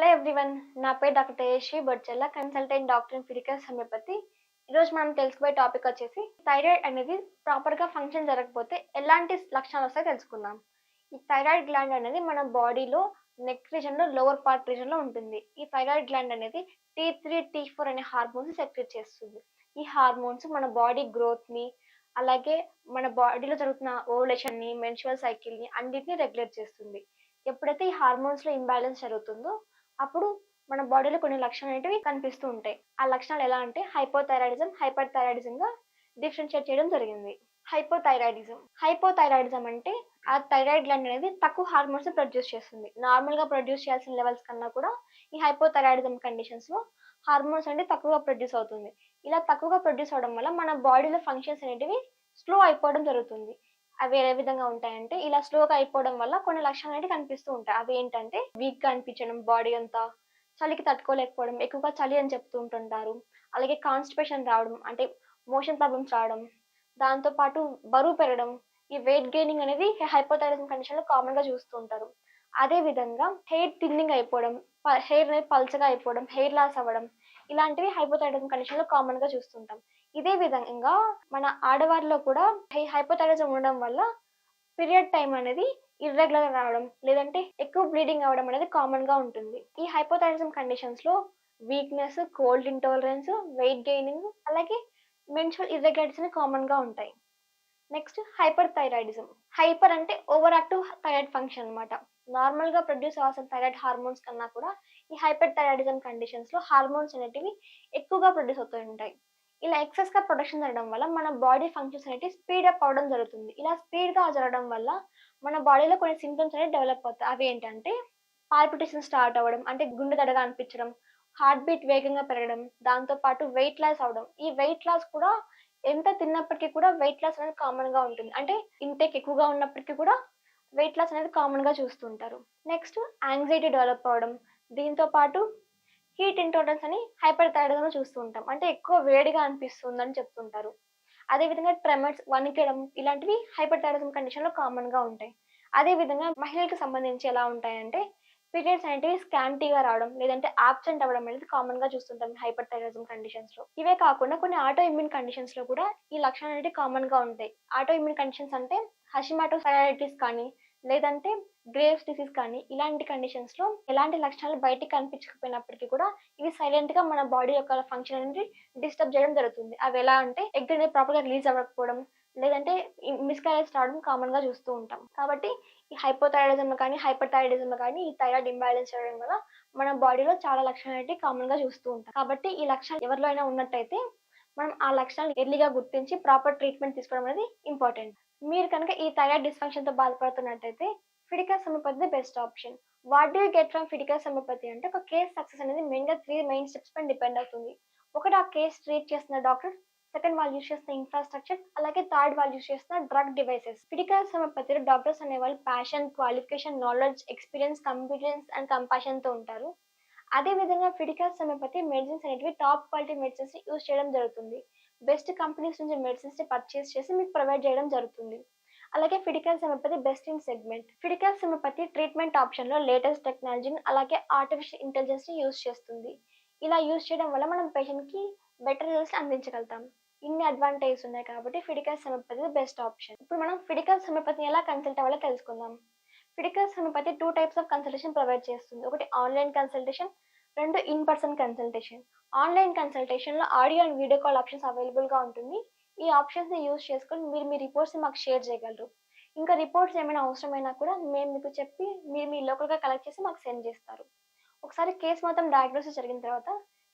Hello everyone నా పేరు doctor Tejaswi Bodchella consultant doctor in physical homeopathy. ఈరోజు మనం తెలుసుకోబోయే టాపిక్ వచ్చేసి థైరాయిడ్ అనేది ప్రాపర్గా ఫంక్షన్ జరగకపోతే ఎలాంటి లక్షణాలు వస్తాయో తెలుసుకుందాం. ఈ థైరాయిడ్ గ్లాండ్ అనేది మన బాడీలో నెక్ రీజన్లో లోవర్ పార్ట్ రీజన్లో ఉంటుంది. ఈ థైరాయిడ్ గ్లాండ్ అనేది టీ త్రీ టీ ఫోర్ అనే హార్మోన్స్ సెక్రెట్ చేస్తుంది. ఈ హార్మోన్స్ మన బాడీ గ్రోత్ని అలాగే మన బాడీలో జరుగుతున్న ఓవలేషన్ని మెన్షువల్ సైకిల్ని అన్నిటిని రెగ్యులేట్ చేస్తుంది. ఎప్పుడైతే ఈ హార్మోన్స్లో ఇంబ్యాలెన్స్ జరుగుతుందో అప్పుడు మన బాడీలో కొన్ని లక్షణాలు అనేవి కనిపిస్తూ ఉంటాయి. ఆ లక్షణాలు ఎలా అంటే హైపోథైరాయిడిజం హైపర్ థైరాయిడిజంగా డిఫరెన్షియేట్ చేయడం జరిగింది. హైపోథైరాయిడిజం హైపోథైరాయిడిజం అంటే ఆ థైరాయిడ్ గ్లాండ్ అనేది తక్కువ హార్మోన్స్ ప్రొడ్యూస్ చేస్తుంది. నార్మల్గా ప్రొడ్యూస్ చేయాల్సిన లెవెల్స్ కన్నా కూడా ఈ హైపోథైరాయిడిజం కండిషన్స్లో హార్మోన్స్ అనేది తక్కువగా ప్రొడ్యూస్ అవుతుంది. ఇలా తక్కువగా ప్రొడ్యూస్ అవడం వల్ల మన బాడీలో ఫంక్షన్స్ అనేటివి స్లో అయిపోవడం జరుగుతుంది. అవి ఏ విధంగా ఉంటాయంటే ఇలా స్లోగా అయిపోవడం వల్ల కొన్ని లక్షణాలు అనేవి కనిపిస్తూ ఉంటాయి. అవి ఏంటంటే వీక్గా అనిపించడం బాడీ అంతా చలికి తట్టుకోలేకపోవడం ఎక్కువగా చలి అని చెప్తూ ఉంటుంటారు. అలాగే కాన్స్టిపేషన్ రావడం అంటే మోషన్ ప్రాబ్లమ్స్ రావడం దాంతో పాటు బరువు పెరగడం ఈ వెయిట్ గెయినింగ్ అనేది హైపోథైరాయిజం కండిషన్లో కామన్గా చూస్తూ ఉంటారు. అదే విధంగా హెయిర్ థిన్నింగ్ అయిపోవడం హెయిర్ అనేది పల్చగా అయిపోవడం హెయిర్ లాస్ అవ్వడం ఇలాంటివి హైపోథైరాయిజం కండిషన్లో కామన్గా చూస్తుంటాం. ఇదే విధంగా మన ఆడవారిలో కూడా హైపోథైరాయిజం ఉండడం వల్ల పీరియడ్ టైం అనేది ఇర్రెగ్యులర్ రావడం లేదంటే ఎక్కువ బ్లీడింగ్ అవ్వడం అనేది కామన్గా ఉంటుంది. ఈ హైపోథైరాయిజం కండిషన్స్లో weakness cold intolerance weight gaining అలాగే మెన్చువల్ ఇర్రెగ్యులారిటీస్ కామన్గా ఉంటాయి. నెక్స్ట్ హైపర్ థైరాయిడిజం హైపర్ అంటే ఓవర్ యాక్టివ్ థైరాయిడ్ ఫంక్షన్ అనమాట నార్మల్గా ప్రొడ్యూస్ అవ్వాల్సిన థైరాయిడ్ హార్మోన్స్ కన్నా కూడా ఈ హైపర్ థైరాయిడిజం కండిషన్స్లో హార్మోన్స్ అనేటివి ఎక్కువగా ప్రొడ్యూస్ అవుతూ ఉంటాయి. ఇలా ఎక్సెస్గా ప్రొడక్షన్ జరగడం వల్ల మన బాడీ ఫంక్షన్స్ అనేవి స్పీడ్ అప్ అవడం జరుగుతుంది. ఇలా స్పీడ్గా జరగడం వల్ల మన బాడీలో కొన్ని సింటమ్స్ అనేవి డెవలప్ అవుతాయి. అవి ఏంటంటే పాల్పిటేషన్ స్టార్ట్ అవ్వడం అంటే గుండె దడగా అనిపించడం హార్ట్ బీట్ వేగంగా పెరగడం దాంతో పాటు వెయిట్ లాస్ అవడం ఈ వెయిట్ లాస్ కూడా ఎంత తిన్నప్పటికీ కూడా వెయిట్ లాస్ అనేది కామన్గా ఉంటుంది. అంటే ఇంటేక్ ఎక్కువగా ఉన్నప్పటికీ కూడా వెయిట్ లాస్ అనేది కామన్గా చూస్తుంటారు. నెక్స్ట్ యాంగ్జైటీ డెవలప్ అవడం. దీంతో పాటు హీట్ ఇంటాలరెన్స్ అని హైపర్ థైరాయిడ్ చూస్తూ ఉంటాం అంటే ఎక్కువ వేడిగా అనిపిస్తుందని చెప్తుంటారు. అదేవిధంగా ట్రెమెట్స్ వణికడం ఇలాంటివి హైపర్ థైరాయిజం కండిషన్లో కామన్గా ఉంటాయి. అదే విధంగా మహిళలకు సంబంధించి ఎలా ఉంటాయంటే పీరియడ్స్ అనేటివి స్కాంటీగా రావడం లేదంటే ఆబ్సెంట్ అవ్వడం అనేది కామన్గా చూస్తుంటాం హైపర్ థైరాయిజం కండిషన్స్లో. ఇవే కాకుండా కొన్ని ఆటో ఇమ్యూన్ కండిషన్స్లో కూడా ఈ లక్షణాలు అనేవి కామన్గా ఉంటాయి. ఆటో ఇమ్యూన్ కండిషన్స్ అంటే హషిమాటో థైరాయిటిస్ కానీ లేదంటే గ్రేవ్స్ డిసీజ్ కానీ ఇలాంటి కండిషన్స్లో ఎలాంటి లక్షణాలు బయటికి కనిపించకపోయినప్పటికీ కూడా ఇవి సైలెంట్గా మన బాడీ యొక్క ఫంక్షన్ అనేది డిస్టర్బ్ చేయడం జరుగుతుంది. అవి ఎలా అంటే ఎగ్ అనేది ప్రాపర్గా రిలీజ్ అవ్వకపోవడం లేదంటే మిస్కారేజ్ రావడం కామన్గా చూస్తూ ఉంటాం. కాబట్టి ఈ హైపోథైరాయిడిజం కానీ హైపర్ థైరాయిడిజం కానీ ఈ థైరాయిడ్ ఇంబ్యాలెన్స్ చేయడం వల్ల మన బాడీలో చాలా లక్షణాలు అనేవి కామన్గా చూస్తూ ఉంటాం. కాబట్టి ఈ లక్షణాలు ఎవరిలో అయినా ఉన్నట్టయితే మనం ఆ లక్షణాలు ఎర్లీగా గుర్తించి ప్రాపర్ ట్రీట్మెంట్ తీసుకోవడం అనేది ఇంపార్టెంట్ మీరు కనుక ఈ థైరాయిడ్ డిస్ఫంక్షన్తో బాధపడుతున్నట్టయితే Fiticus homeopathy best option what do get from Fiticus homeopathy అంటే ఒక కేస్ సక్సెస్ అనేది మెయిన్గా త్రీ మెయిన్ స్టెప్స్ పైన డిపెండ్ అవుతుంది. ఒకటి ఆ కేస్ ట్రీట్ చేస్తున్న డాక్టర్ సెకండ్ వాళ్ళు యూస్ చేస్తున్న ఇన్ఫ్రాస్ట్రక్చర్ అలాగే థర్డ్ వాళ్ళు యూస్ చేస్తున్న డ్రగ్ డివైసెస్ ఫిడికల్ సమపతిలో డాక్టర్స్ అనేవాళ్ళు passion qualification knowledge experience competence and కంపాషన్తో ఉంటారు. అదే విధంగా ఫిడికల్ సమపతి మెడిసిన్స్ అనేటివి టాప్ క్వాలిటీ మెడిసిన్స్ యూస్ చేయడం జరుగుతుంది. బెస్ట్ కంపెనీస్ నుంచి మెడిసిన్స్ని పర్చేస్ చేసి మీకు ప్రొవైడ్ చేయడం జరుగుతుంది. అలాగే Fiticus homeopathy best in segment Fiticus homeopathy treatment ఆప్షన్లో లేటెస్ట్ టెక్నాలజీని అలాగే ఆర్టిఫిషియల్ ఇంటెలిజెన్స్ని యూస్ చేస్తుంది. ఇలా యూస్ చేయడం వల్ల మనం పేషెంట్కి బెటర్ రిజల్ట్స్ అందించగలుగుతాం. ఇన్ని అడ్వాంటేజెస్ ఉన్నాయి కాబట్టి ఫిడికల్ సెమపతి బెస్ట్ ఆప్షన్ ఇప్పుడు మనం ఫిడికల్ సెమపతిని ఎలా కన్సల్ట్ అవ్వాలో తెలుసుకుందాం. Fiticus homeopathy two types of consultation provide చేస్తుంది. ఒకటి ఆన్లైన్ కన్సల్టేషన్ రెండు in person consultation online కన్సల్టేషన్లో audio and video call options అవైలబుల్గా ఉంటుంది. ఈ ఆప్షన్స్ని యూస్ చేసుకొని మీరు మీ రిపోర్ట్స్ని మాకు షేర్ చేయగలరు. ఇంకా రిపోర్ట్స్ ఏమైనా అవసరమైనా కూడా మేము మీకు చెప్పి మీరు మీ లోకల్గా కలెక్ట్ చేసి మాకు సెండ్ చేస్తారు. ఒకసారి కేసు మొత్తం డయాగ్నోసిస్ జరిగిన తర్వాత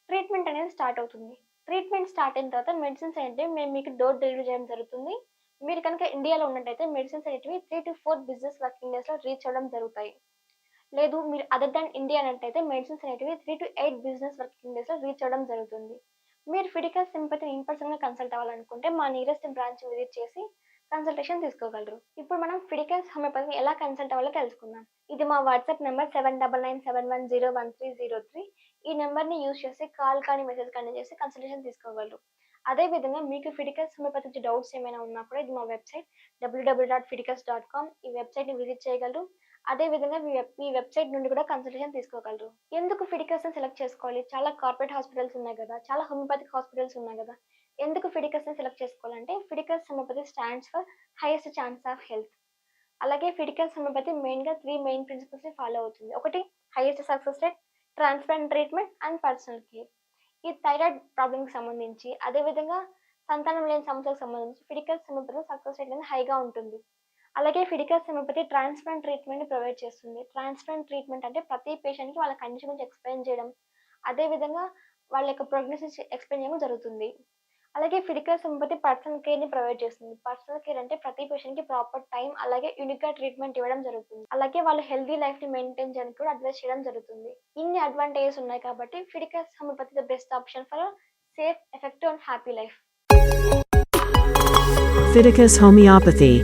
ట్రీట్మెంట్ అనేది స్టార్ట్ అవుతుంది. ట్రీట్మెంట్ స్టార్ట్ అయిన తర్వాత మెడిసిన్స్ ఏంటంటే మేము మీకు డోర్ డెలివరీ చేయడం జరుగుతుంది. మీరు కనుక ఇండియాలో ఉన్నట్టయితే మెడిసిన్స్ అనేటివి three to four business working డేస్లో రీచ్ అవ్వడం జరుగుతాయి. లేదు మీరు అదర్ దాన్ ఇండియా అన్నట్టయితే మెడిసిన్స్ అనేటివి three to eight business working డేస్లో రీచ్ అవ్వడం జరుగుతుంది. మీరు ఫిడికల్ సింపతిని ఇన్ పర్సన్గా కన్సల్ట్ అవ్వాలనుకుంటే మా నియరెస్ట్ బ్రాంచ్ విజిట్ చేసి కన్సల్టేషన్ తీసుకోగలరు. ఇప్పుడు మనం ఫిడికల్స్ హోమియోపతిని ఎలా కన్సల్ట్ అవ్వాలో తెలుసుకుందాం. ఇది మా WhatsApp number seven double nine seven one zero one three zero three ఈ నెంబర్ని యూస్ చేసి కాల్ కానీ మెసేజ్ కానీ చేసి కన్సల్టేషన్ తీసుకోగలరు. అదే విధంగా మీకు ఫిడికల్స్ హోమియోపతి నుంచి డౌట్స్ ఏమైనా ఉన్నా కూడా ఇది మా website WW dot Fiticus dot com ఈ వెబ్సైట్ని విజిట్ చేయగలరు. అదే విధంగా మీ వెబ్ మీ వెబ్సైట్ నుండి కూడా కన్సల్టేషన్ తీసుకోగలరు. ఎందుకు ఫిడికస్ని సెలెక్ట్ చేసుకోవాలి? చాలా కార్పొరేట్ హాస్పిటల్స్ ఉన్నాయి కదా. చాలా హోమియోపతిక్ హాస్పిటల్స్ ఉన్నాయి కదా. ఎందుకు ఫిడికస్ని సెలెక్ట్ చేసుకోవాలంటే Fiticus homeopathy stands for highest chance of health అలాగే ఫిడికస్ హోమియోపతి మెయిన్గా త్రీ మెయిన్ ప్రిన్సిపల్స్ని ఫాలో అవుతుంది. ఒకటి highest success rate transplant treatment and personal care ఈ థైరాయిడ్ ప్రాబ్లమ్కి సంబంధించి అదేవిధంగా సంతానం లేని సమస్యలకు సంబంధించి ఫిడికల్ హోమియోపతి సక్సెస్ రేట్ అనేది హైగా ఉంటుంది. అలాగే Fiticus homeopathy transplant treatment provide చేస్తుంది. ట్రాన్స్ప్లాంట్ ట్రీట్మెంట్ అంటే ప్రతి పేషెంట్కి వాళ్ళ కండిషన్ గురించి ఎక్స్ప్లెయిన్ చేయడం. అదేవిధంగా వాళ్ళ యొక్క ప్రోగ్నోసిస్ ఎక్స్ప్లెయిన్ చేయడం జరుగుతుంది. అలాగే ఫిడికల్ హోమియోపతి పర్సనల్ కేర్ని ప్రొవైడ్ చేస్తుంది. పర్సనల్ కేర్ అంటే ప్రతి పేషెంట్కి ప్రాపర్ టైం అలాగే యూనిక్గా ట్రీట్మెంట్ ఇవ్వడం జరుగుతుంది. అలాగే వాళ్ళు హెల్దీ లైఫ్ని మెయింటైన్ చేయడానికి కూడా అడ్వైస్ చేయడం జరుగుతుంది. ఇన్ని అడ్వాంటేజెస్ ఉన్నాయి కాబట్టి Fiticus homeopathy the best option for safe effective and happy life. Fiticus Homeopathy.